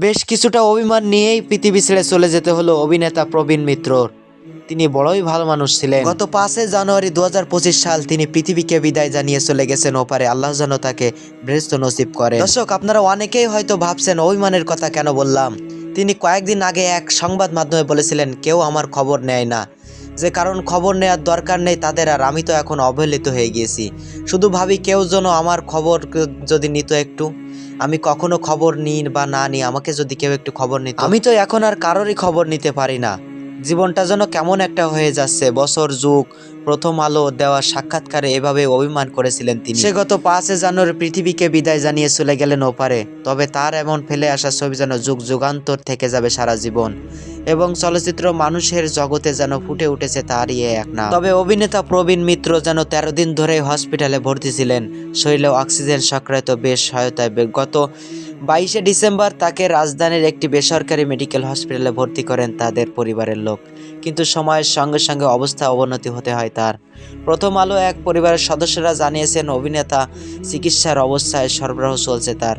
বেশ কিছুটা অভিমান নিয়েই পৃথিবী ছেড়ে চলে যেতে হলো অভিনেতা প্রবীণ মিত্রর। তিনি বড়ই ভালো মানুষ ছিলেন। গত পাঁচই জানুয়ারি দু হাজার পঁচিশ সাল তিনি পৃথিবীকে বিদায় জানিয়ে চলে গেছেন ওপারে। আল্লাহ যেন তাকে বৃহস্ত নসিব করে। দর্শক, আপনারা অনেকেই হয়তো ভাবছেন, অভিমানের কথা কেন বললাম? তিনি কয়েকদিন আগে এক সংবাদ মাধ্যমে বলেছিলেন, কেউ আমার খবর নেয় না। যে কারণ খবর নেওয়ার দরকার নেই তাদের আর আমি তো এখন অবহেলিত হয়ে গিয়েছি। শুধু ভাবি কেউ যেন আমার খবর যদি নিত একটু। আমি কখনো খবর নিই বা না নিই, আমাকে যদি কেউ একটু খবর নিত। আমি তো এখন আর কারোরই খবর নিতে পারি না। জীবনটা যেন কেমন একটা হয়ে যাচ্ছে, বছর, যুগ প্রথম আলো দেওয়া সাক্ষাৎকারে এভাবে অভিমান করেছিলেন তিনি। সে গত পাঁচে জানুয়ারি পৃথিবীকে বিদায় জানিয়ে চলে গেলেন ওপারে, তবে তার এমন ফেলে আসা ছবি যেন যুগ যুগান্তর থেকে যাবে সারা জীবন, এবং চলচ্চিত্র মানুষের জগতে যেন ফুটে উঠেছে তারই এক নাম। তবে অভিনেতা প্রবীণ মিত্র যেন তেরো দিন ধরে হসপিটালে ভর্তি ছিলেন শরীরে অক্সিজেন সক্রিয়ত বেশ সহায়তায় গত বাইশে ডিসেম্বর তাকে রাজধানীর একটি বেসরকারি মেডিকেল হসপিটালে ভর্তি করেন তাদের পরিবারের লোক। কিন্তু সময়ের সঙ্গে সঙ্গে অবস্থা অবনতি হতে হয় তার। প্রথম আলো এক পরিবারের সদস্যরা জানিয়েছেন অভিনেতা চিকিৎসার অবস্থায় সরবরাহ চলছে তার।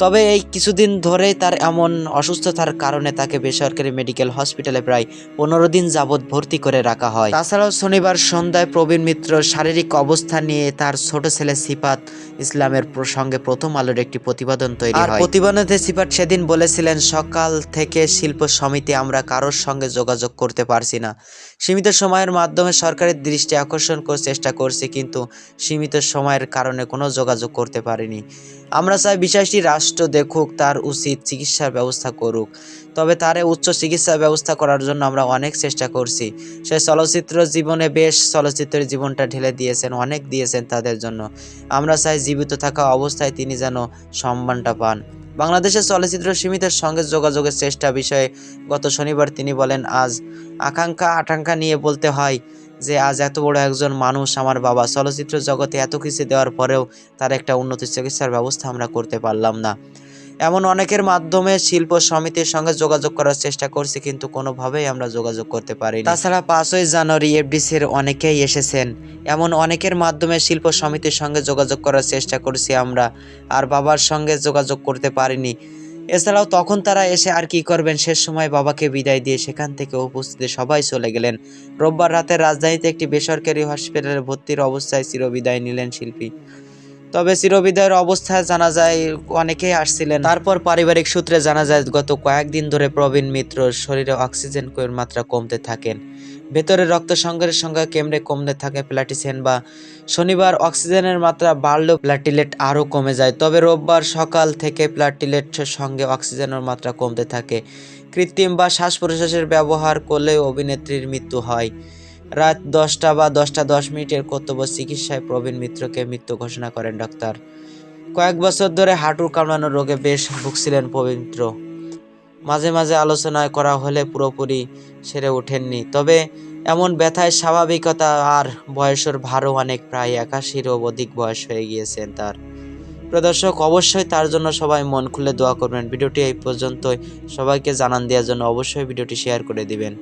তবে এই কিছুদিন ধরে তার এমন অসুস্থতার কারণে তাকে বেসরকারি মেডিকেল হসপিটালে প্রায় পনেরো দিন যাবৎ ভর্তি করে রাখা হয়। তাছাড়াও শনিবার সন্ধ্যায় প্রবীণ মিত্র শারীরিক অবস্থা নিয়ে তার ছোট ছেলে সিফাত ইসলামের প্রসঙ্গে প্রথম আলোর একটি প্রতিবেদন তৈরি আর প্রতিবেদনে সিফাত সেদিন বলেছিলেন সকাল থেকে শিল্প সমিতি আমরা কারোর সঙ্গে যোগাযোগ করতে পারছি না। সীমিত সময়ের মাধ্যমে সরকারের দৃষ্টি আকর্ষণ করার চেষ্টা করছি কিন্তু সীমিত সময়ের কারণে কোনো যোগাযোগ করতে পারিনি। আমরা চাই বিষয়টি রাষ্ট্র দেখুক, তার উচিত চিকিৎসার ব্যবস্থা করুক। তবে তারে উচ্চ চিকিৎসা ব্যবস্থা করার জন্য আমরা অনেক চেষ্টা করছি। সে চলচ্চিত্র জীবনে বেশ চলচ্চিত্রের জীবনটা ঢেলে দিয়েছেন, অনেক দিয়েছেন তাদের জন্য। আমরা চাই জীবিত থাকা অবস্থায় তিনি যেন সম্মানটা পান। বাংলাদেশের চলচ্চিত্র সীমিতের সঙ্গে যোগাযোগের চেষ্টা বিষয়ে গত শনিবার তিনি বলেন, আজ আকাঙ্ক্ষা আকাঙ্ক্ষা নিয়ে বলতে হয় যে আজ এত বড় একজন মানুষ আমার বাবা চলচ্চিত্র জগতে এত কিছু দেওয়ার পরেও তার একটা উন্নত চিকিৎসার ব্যবস্থা আমরা করতে পারলাম না। এমন অনেকের মাধ্যমে শিল্প সমিতির সঙ্গে যোগাযোগ করার চেষ্টা করছি, কিন্তু কোনোভাবেই আমরা যোগাযোগ করতে পারি তাছাড়া পাঁচই জানুয়ারি এফডিসির অনেকেই এসেছেন। এমন অনেকের মাধ্যমে শিল্প সমিতির সঙ্গে যোগাযোগ করার চেষ্টা করছি আমরা, আর বাবার সঙ্গে যোগাযোগ করতে পারিনি। এছাড়াও তখন তারা এসে আর কি করবেন? শেষ সময় বাবাকে বিদায় দিয়ে সেখান থেকে উপস্থিত সবাই চলে গেলেন। রোববার রাতে রাজধানীতে একটি বেসরকারি হসপিটালে ভর্তির অবস্থায় চিরবিদায় নিলেন শিল্পী। তবে চিরবিদায়ের অবস্থায় জানা যায়, অনেকেই আসছিলেন। তারপর পারিবারিক সূত্রে জানা যায়, গত কয়েকদিন ধরে প্রবীণ মিত্র শরীরে অক্সিজেন এর মাত্রা কমতে থাকেন। ভেতরে রক্ত সংগ্রহের সঙ্গে কেমড়ে কমতে থাকে প্লাটিসেন বা শনিবার অক্সিজেনের মাত্রা বাড়লেও প্লাটিলেট আরও কমে যায়। তবে রোববার সকাল থেকে প্লাটিলেটের সঙ্গে অক্সিজেনের মাত্রা কমতে থাকে। কৃত্রিম বা শ্বাস প্রশ্বাসের ব্যবহার করলে অভিনেত্রীর মৃত্যু হয়। রাত দশটা বা দশটা দশ মিনিটের কর্তব্য চিকিৎসায় প্রবীণ মিত্রকে মৃত্যু ঘোষণা করেন ডাক্তার। কয়েক বছর ধরে হাঁটুর কামড়ানো রোগে বেশ ভুগছিলেন পবিত্র মাঝে মাঝে আলোচনায় করা হলে পুরোপুরি সেরে ওঠেননি, তবে এমন ব্যথায় স্বাভাবিকতা আর বয়সের ভারও অনেক, প্রায় একাশিরও অধিক বয়স হয়ে গিয়েছেন তার। প্রদর্শক, অবশ্যই তার জন্য সবাই মন খুলে দোয়া করবেন। ভিডিওটি এই পর্যন্তই। সবাইকে জানান দেওয়ার জন্য অবশ্যই ভিডিওটি শেয়ার করে দিবেন।